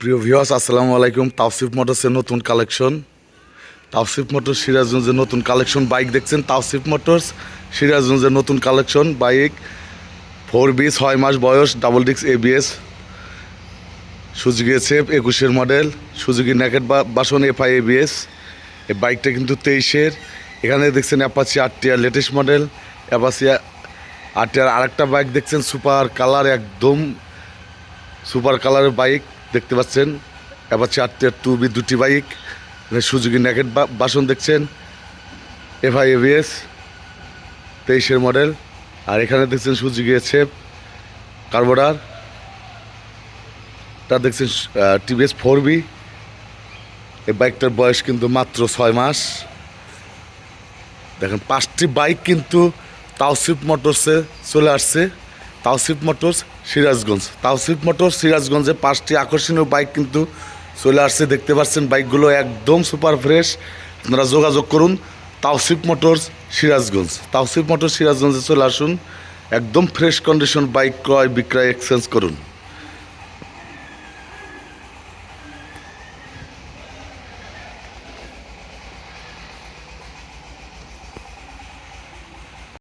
প্রিয় ভিউয়ার্স আসসালামু আলাইকুম। তাওসিফ মোটরসের নতুন কালেকশন তাওসিফ মোটরস সিরাজগঞ্জের নতুন কালেকশন বাইক দেখছেন। তাওসিফ মোটরস সিরাজগঞ্জের নতুন কালেকশন বাইক ফোর বি ছয় মাস বয়স ডাবল ডিক্স এবিএস সুজুকি এসএফ একুশের model Suzuki naked version FI ABS এই বাইকটা কিন্তু তেইশের। এখানে দেখছেন Apache RTR latest model Apache RTR আরেকটা বাইক দেখছেন সুপার কালার একদম। সুপার কালারের বাইক দেখতে পাচ্ছেন এবার চারটে টু বি দুটি বাইক সুজুকি ন্যাকেট বাসন দেখছেন, এফআই, এভিএস, তেইশের মডেল আর এখানে দেখছেন সুজুকি এসেপ কার্বোডার তা দেখছেন টিভিএস ফোর বি এই বাইকটার বয়স কিন্তু মাত্র ছয় মাস। দেখেন, পাঁচটি বাইক কিন্তু তাওসিফ মোটরসে চলে আসছে। তাওসিফ মোটরস, সিরাজগঞ্জ। তাওসিফ মোটরস, সিরাজগঞ্জে পাঁচটি আকর্ষণীয় বাইক কিন্তু চলে আসছে। দেখতে পাচ্ছেন বাইকগুলো একদম সুপার ফ্রেশ। আপনারা যোগাযোগ করুন, তাওসিফ মোটরস, সিরাজগঞ্জ। তাওসিফ মোটরস, সিরাজগঞ্জে চলে আসুন। একদম ফ্রেশ কন্ডিশন বাইক ক্রয় বিক্রয় এক্সচেঞ্জ করুন।